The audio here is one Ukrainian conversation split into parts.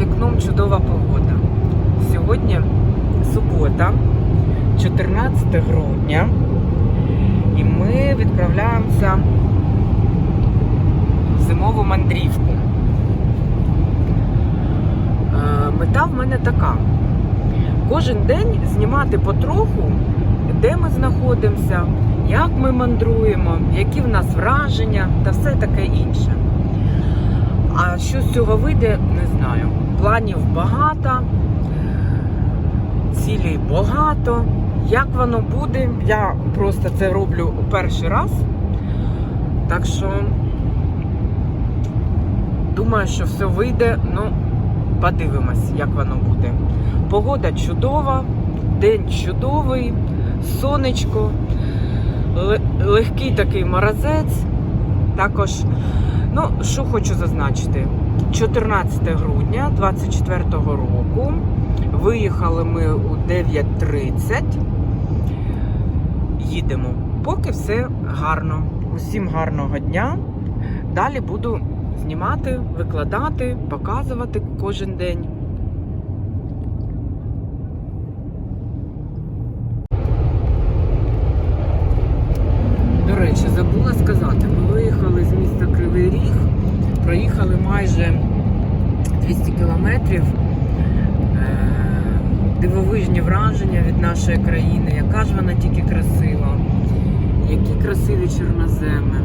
вікном чудова погода. Сьогодні субота, 14 грудня, і ми відправляємося в зимову мандрівку. Е, Мета в мене така: кожен день знімати потроху, де ми знаходимося, як ми мандруємо, які в нас враження та все таке інше. А що з цього вийде, не знаю. Планів багато, цілей багато. Як воно буде, я просто це роблю перший раз. Так що думаю, що все вийде. Ну, подивимось, як воно буде. Погода чудова, день чудовий, сонечко, легкий такий морозець. Також Ну, що хочу зазначити, 14 грудня 24-го року. Виїхали ми у 9.30. Їдемо. Поки все гарно. Усім гарного дня. Далі буду знімати, викладати, показувати кожен день. До речі, забула сказати, ми виїхали з міста Кривий Ріг, проїхали майже 200 кілометрів. Е, Дивовижні враження від нашої країни, яка ж вона тільки красива, які красиві чорноземи.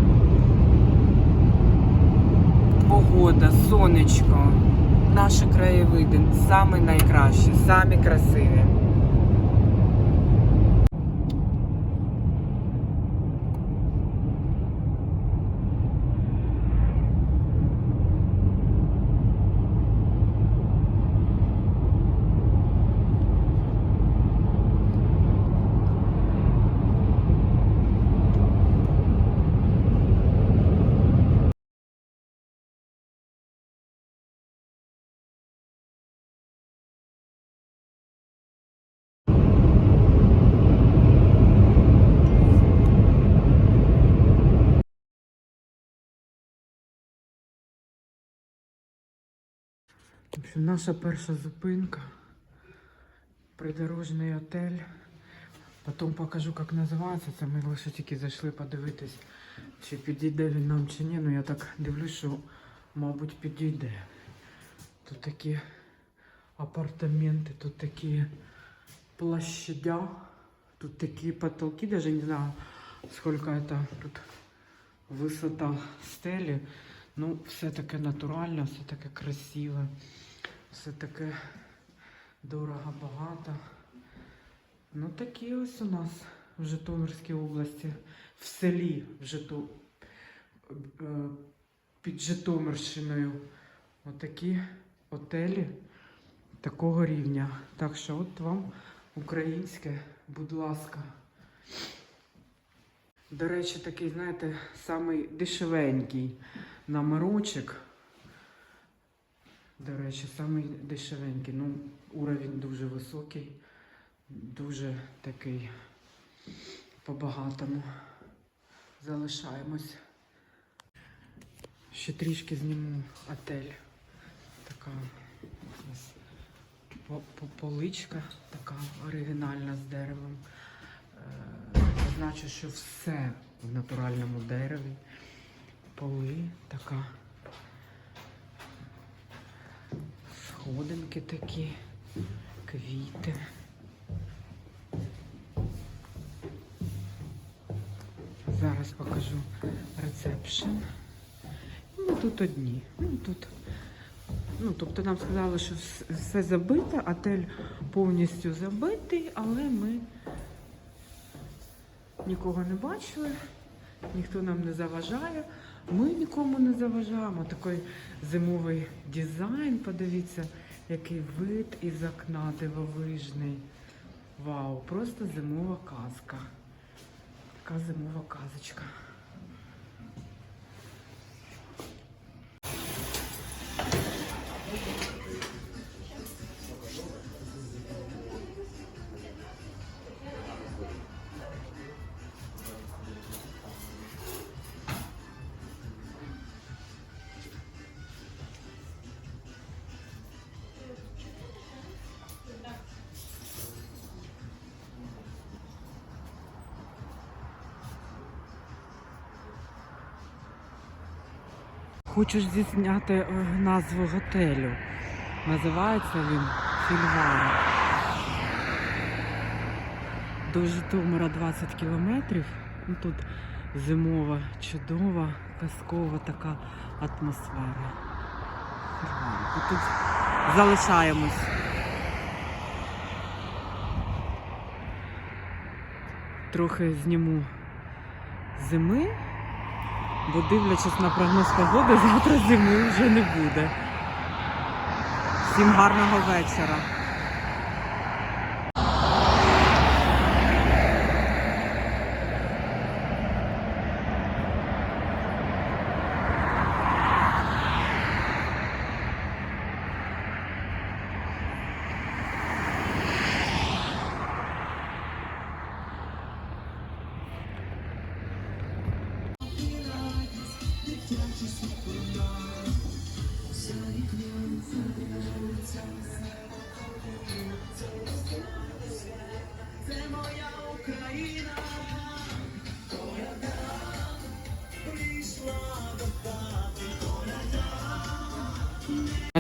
Погода, сонечко, наші краєвиди самі найкращі, самі красиві. Наша перша зупинка. Придорожний отель. Потім покажу, як називається. Це ми лише тільки зайшли подивитись, чи підійде він нам чи ні. Ну я так дивлюсь, що, мабуть, підійде. Тут такі апартаменти, тут такі площадя, тут такі потолки, даже не знаю, сколько это тут висота стелі. Ну, все таке натуральне, все таке красиве, все таке дорого, багато. Ну, такі ось у нас в Житомирській області, в селі в Жито... е, під Житомирщиною. Отакі отелі такого рівня. Так що от вам українське, будь ласка. До речі, такий, знаєте, самий дешевенький номерочок. До речі, самий дешевенький. Ну, уровень дуже високий, дуже такий по-багатому. Залишаємось. Ще трішки зніму отель. Така поличка, така оригінальна з деревом. Е, Значить, що все в натуральному дереві. Поли така. Сходинки такі, квіти. Зараз покажу рецепшн. Ми тут одні. Ну, тут. Ну, тобто нам сказали, що все забито, отель повністю забитий, але ми нікого не бачили, ніхто нам не заважає. Ми нікому не заважаємо. Такий зимовий дизайн, подивіться, який вид із окна дивовижний. Вау, просто зимова казка. Така зимова казочка. Хочу ж е, назву готелю. Називається він Фільвара. До Житомира 20 кілометрів. Ну, Тут зимова, чудова, казкова така атмосфера. І Тут залишаємось. Трохи зніму зими, бо дивлячись на прогноз погоди, завтра зими вже не буде. Всім гарного вечора.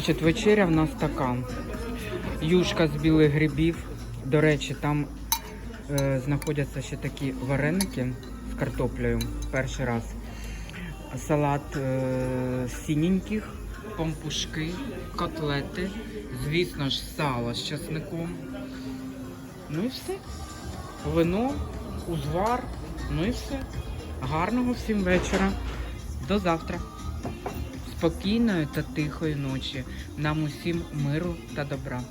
Значить, вечеря в нас така. Юшка з білих грибів. До речі, там е, знаходяться ще такі вареники з картоплею. Перший раз. Салат е, синеньких, пампушки, котлети, звісно ж, сало з часником. Ну і все. Вино, узвар, ну і все. Гарного всім вечора. До завтра. Спокійної та тихої ночі. Нам усім миру та добра.